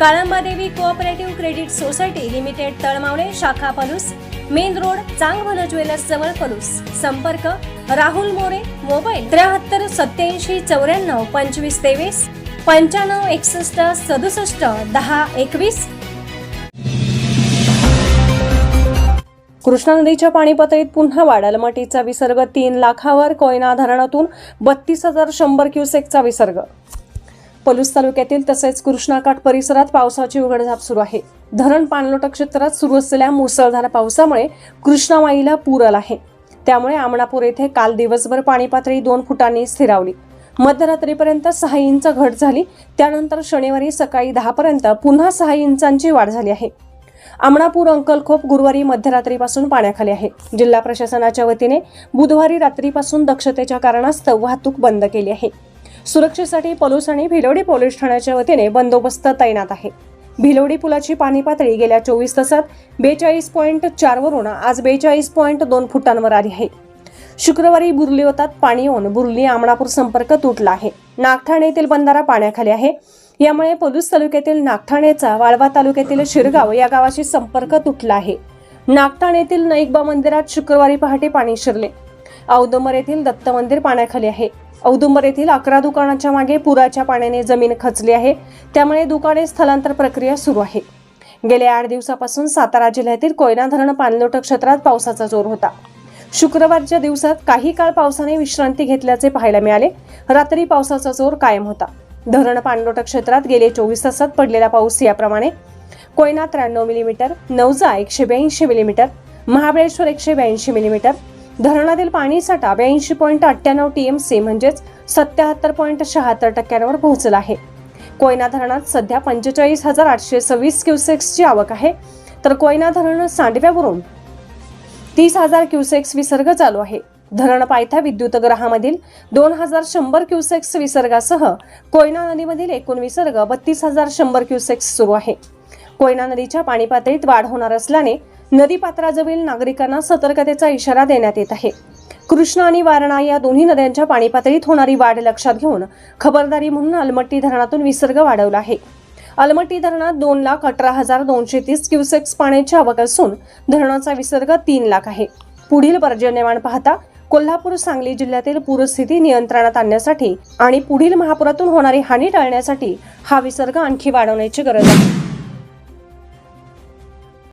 Kalambadevi cooperative credit society limited Talmavale शाखा Palus main road Changbhala jewellers जवळ पलूस. संपर्क Rahul More mobile त्र्याहत्तर सत्याऐंशी चौऱ्याण्णव पंचवीस तेवीस पंच्याण्णव एकसष्ट सदुसष्ट दहा एकवीस. कृष्णा नदीच्या पाणी पातळीत पुन्हा वाढ अलमटीचा विसर्ग तीन लाखावर कोयना धरणातून बत्तीस हजार शंभर क्युसेकचा विसर्ग. पलूस तालुक्यातील तसेच कृष्णाकाठ परिसरात पावसाची उघडझाप सुरू आहे. धरण पाणलोट क्षेत्रात सुरू असलेल्या मुसळधार पावसामुळे कृष्णामाईला पूर आला आहे. त्यामुळे आमणापूर येथे काल दिवसभर पाणी पातळी दोन फुटांनी स्थिरावली. मध्यरात्रीपर्यंत सहा इंच घट झाली. त्यानंतर शनिवारी सकाळी दहापर्यंत पुन्हा सहा इंचांची वाढ झाली आहे. आमणापूर अंकलखोप गुरुवारी मध्यरात्रीपासून पाण्याखाली आहे. जिल्हा प्रशासनाच्या वतीने बुधवारी रात्रीपासून दक्षतेच्या कारणास्तव वाहतूक बंद केली आहे. सुरक्षेसाठी पलूस आणि भिलवडी पोलीस ठाण्याच्या वतीने बंदोबस्त तैनात आहे. भिलवडी पुलाची पाणी पातळी गेल्या चोवीस तासात बेचाळीस पॉईंट चारवरून आज बेचाळीस पॉईंट दोन फुटांवर आली आहे. शुक्रवारी बुरली होतात पाणी येऊन बुरली आमणापूर संपर्क तुटला आहे. नागठाणे येथील बंधारा पाण्याखाली आहे. यामुळे पलूस तालुक्यातील नागठाणेचा वाळवा तालुक्यातील शिरगाव या गावाशी संपर्क तुटला आहे. नागठाणे येथील नैकबा मंदिरात शुक्रवारी पहाटे पाणी शिरले. औदुंबर येथील दत्त मंदिर पाण्याखाली आहे. औदुंबर येथील अकरा दुकानाच्या मागे पुराच्या पाण्याने जमीन खचली आहे. त्यामुळे दुकाने स्थलांतर प्रक्रिया सुरू आहे. गेल्या आठ दिवसापासून सातारा जिल्ह्यातील कोयना धरण पाणलोट क्षेत्रात पावसाचा जोर होता. शुक्रवारच्या दिवसात काही काळ पावसाने विश्रांती घेतल्याचे पाहायला मिळाले. रात्री पावसाचा जोर कायम होता. धरण पाणलोट क्षेत्रात गेले चोवीस तासात पडलेला पाऊस याप्रमाणे कोयना त्र्याण्णव मिलीमीटर नवजा एकशे ब्याऐंशी मिलीमीटर महाबळेश्वर एकशे ब्याऐंशी मिलीमीटर धरणातील पाणीसाठा ब्याऐंशी पॉईंट अठ्ठ्याण्णव टी एम सी म्हणजेच सत्याहत्तर पॉईंट शहात्तर टक्क्यांवर पोहोचला आहे. कोयना धरणात सध्या पंचेचाळीस हजार आठशे सव्वीस क्युसेक्सची आवक आहे. तर कोयना धरण सांडव्यावरून तीस हजार क्युसेक्स विसर्ग चालू आहे. धरण पायथा विद्युतगृहामधील दोन हजार शंभर क्युसेक्स विसर्गासह कोयना नदीमधील एकूण विसर्ग बत्तीस हजार शंभर क्युसेक्स सुरू आहे. कोयना नदीच्या पाणी पातळीत वाढ होणार असल्याने नदीपात्राजवळील नागरिकांना सतर्कतेचा इशारा देण्यात येत आहे. कृष्णा आणि वारणा या दोन्ही नद्यांच्या पाणी पातळीत होणारी वाढ लक्षात घेऊन खबरदारी म्हणून अलमट्टी धरणातून विसर्ग वाढवला आहे. अलमट्टी धरणात दोन लाख अठरा हजार दोनशे तीस क्युसेक्स पाण्याची आवक असून धरणाचा विसर्ग तीन लाख आहे. पुढील पर्जन्यमान पाहता कोल्हापूर सांगली जिल्ह्यातील पूरस्थिती नियंत्रणात आणण्यासाठी आणि पुढील महापुरातून होणारी हानी टाळण्यासाठी हा विसर्ग आणखी वाढवण्याची गरज आहे.